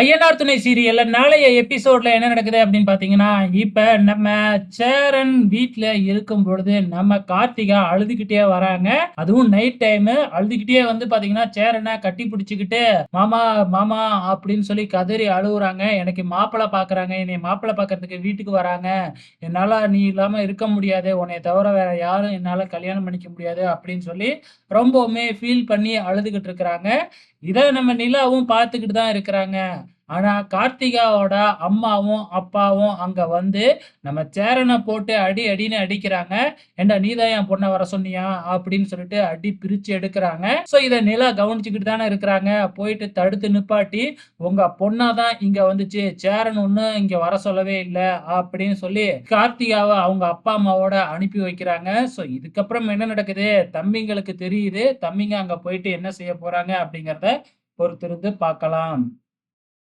ஐயனார் துணை சீரியல்ல நாளைய எபிசோட்ல என்ன நடக்குது அப்படின்னு பாத்தீங்கன்னா இப்ப நம்ம சேரன் வீட்ல இருக்கும் பொழுது நம்ம கார்த்திகா அழுதுகிட்டே வராங்க. அதுவும் நைட் டைம் அழுதுகிட்டே வந்து பாத்தீங்கன்னா சேரனை கட்டி பிடிச்சுக்கிட்டு மாமா மாமா அப்படின்னு சொல்லி கதறி அழுகுறாங்க எனக்கு மாப்பிள்ளை பாக்குறாங்க. என்னை மாப்பிள்ளை பாக்குறதுக்கு வீட்டுக்கு வராங்க. என்னால நீ இல்லாம இருக்க முடியாது. உன்னை தவிர வேற யாரும் என்னால கல்யாணம் பண்ணிக்க முடியாது அப்படின்னு சொல்லி ரொம்பவுமே ஃபீல் பண்ணி அழுதுகிட்டு இருக்கிறாங்க. இதை நம்ம நிலாவும் பார்த்துக்கிட்டு தான் இருக்கிறாங்க. ஆனால் கார்த்திகாவோட அம்மாவும் அப்பாவும் அங்கே வந்து நம்ம சேரனை போட்டு அடி அடின்னு அடிக்கிறாங்க. ஏண்டா நீதான் என் பொண்ணை வர சொன்னியா? அப்படின்னு சொல்லிட்டு அடி பிரித்து எடுக்கிறாங்க. ஸோ இதை நிலா கவனிச்சுக்கிட்டு தானே இருக்கிறாங்க. போயிட்டு தடுத்து நிப்பாட்டி உங்கள் உங்க பொண்ணாதான் இங்கே வந்துச்சு. சேரன் ஒன்று இங்கே வர சொல்லவே இல்லை. அப்படின்னு சொல்லி கார்த்திகாவை அவங்க அப்பா அம்மாவோட அனுப்பி வைக்கிறாங்க. ஸோ இதுக்கப்புறம் என்ன நடக்குது? தம்பிங்களுக்கு தெரியுது. தம்பிங்க அங்கே போயிட்டு என்ன செய்ய போகிறாங்க அப்படிங்கிறத பொறுத்திருந்து பார்க்கலாம்.